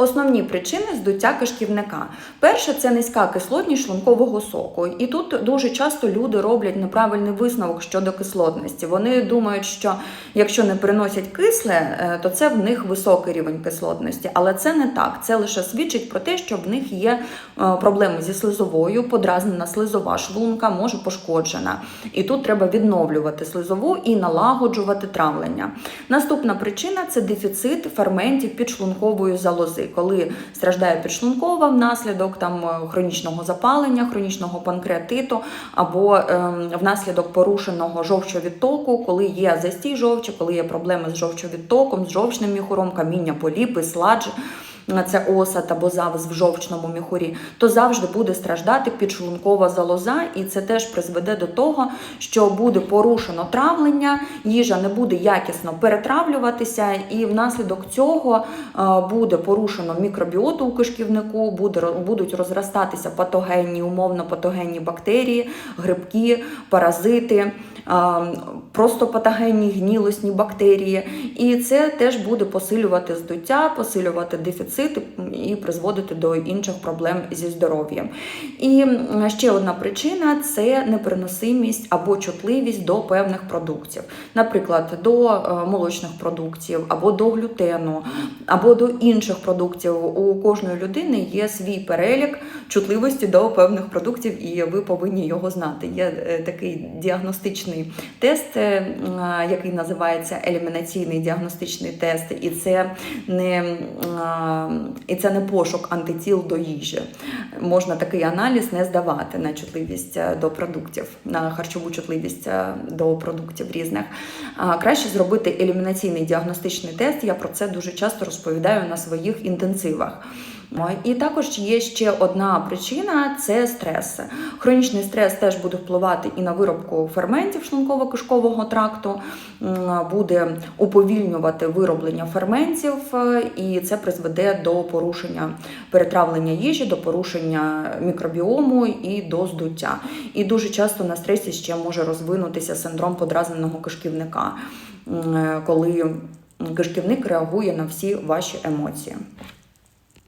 Основні причини здуття кишківника. Перше це низька кислотність шлункового соку. І тут дуже часто люди роблять неправильний висновок щодо кислотності. Вони думають, що якщо не приносять кисле, е, то це в них високий рівень кислотності. Але це не так. Це лише свідчить про те, що в них є е, проблеми зі слизовою, подразнена слизова шлунка, може пошкоджена. І тут треба відновлювати слизову і налагоджувати травлення. Наступна причина це дефіцит ферментів підшлункової залози, коли страждає підшлункова внаслідок там е, хронічного запалення, хронічного панкреатиту або е, внаслідок порушеного жовчовідтоку, коли є застій жовчі, коли є проблеми з жовчовідтоком, з жовчним міхуром, каміння, поліпи, сладж. Це осад або завис в жовчному міхурі, то завжди буде страждати підшлункова залоза, і це теж призведе до того, що буде порушено травлення, їжа не буде якісно перетравлюватися, і внаслідок цього е, буде порушено мікробіоту у кишківнику, будуть розростатися патогенні, умовно патогенні бактерії, грибки, паразити, просто патогенні гнілосні бактерії. І це теж буде посилювати здуття, посилювати дефіцит і призводити до інших проблем зі здоров'ям. І ще одна причина це непереносимість або чутливість до певних продуктів, наприклад, до е, молочних продуктів, або до глютену, або до інших продуктів. У кожної людини є свій перелік чутливості до певних продуктів, і ви повинні його знати. Є е, такий діагностичний тест, е, який називається елімінаційний діагностичний тест, і це не і це не пошук антитіл до їжі. Можна такий аналіз не здавати на чутливість е, до продуктів, на харчову чутливість е, до продуктів різних. Краще зробити елімінаційний діагностичний тест. Я про це дуже часто розповідаю на своїх інтенсивах. І також є ще одна причина це стрес. Хронічний стрес теж буде впливати і на виробку ферментів шлунково-кишкового тракту, буде уповільнювати вироблення ферментів, е, і це призведе до порушення перетравлення їжі, до порушення мікробіому і до здуття. І дуже часто на стресі ще може розвинутися синдром подразненого кишківника, е, коли кишківник реагує на всі ваші емоції.